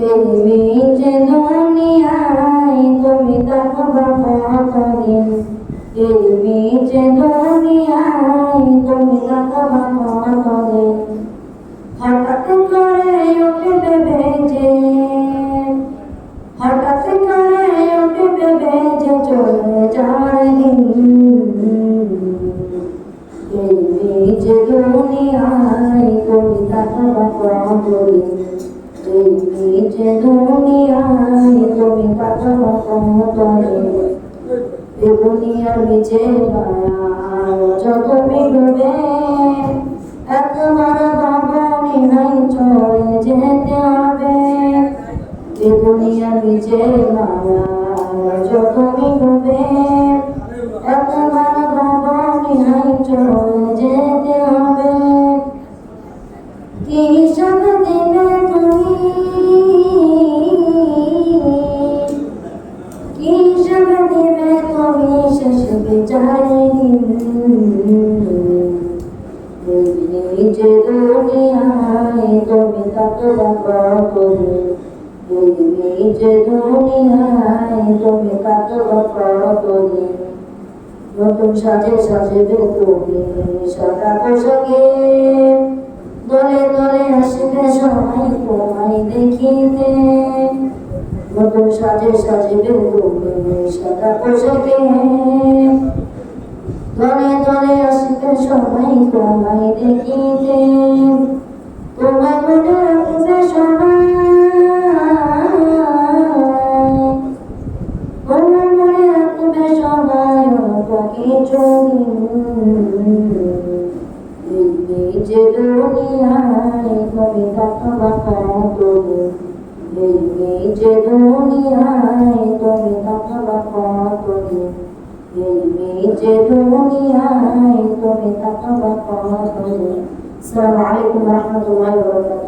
এই যে দুনিয়ায় তুমি থাকবা কতদিন এই যে দুনিয়ায় তুমি থাকবা কতদিন হঠাৎ করে উঠবে বেজে হঠাৎ করে উঠবে বেজে চলে যাওয়ার দিন। এই যে দুনিয়ায় তুমি থাকবা কতদিন এই যে দুনিয়ায় তুমি থাকবা কতদিন এ দুনিয়ার যত একবার ভাবনি নাই চলে যেতে হবে। এ দুনিয়ার নিচে মায়া যত মিলবে একবার ভাবনি নাই চলে যেতে হবে তুমি শেষ বিচারে এই যে দুনিয়ায় তুমি কাটবা কতদিন এই যে দুনিয়ায় তুমি কাটবা কতদিন নতুন সাজে সাজবে তুমি সাদা সাজে সাজবে সাদা পোশাকে দলে দলে আসবে সবাই তোমায় দেখিতে তোমার মনে রাখবে সবাই তোমার মনে রাখবে সবাই অল্প কিছু দিন যে দুনিয়ায় দুনিয়ায় তুমি থাকবা কতদিন এই যে দুনিয়ায় তুমি তাকাবা কতদিন আসসালামু আলাইকুম ওয়া রাহমাতুল্লাহি ওয়া বারাকাতুহু।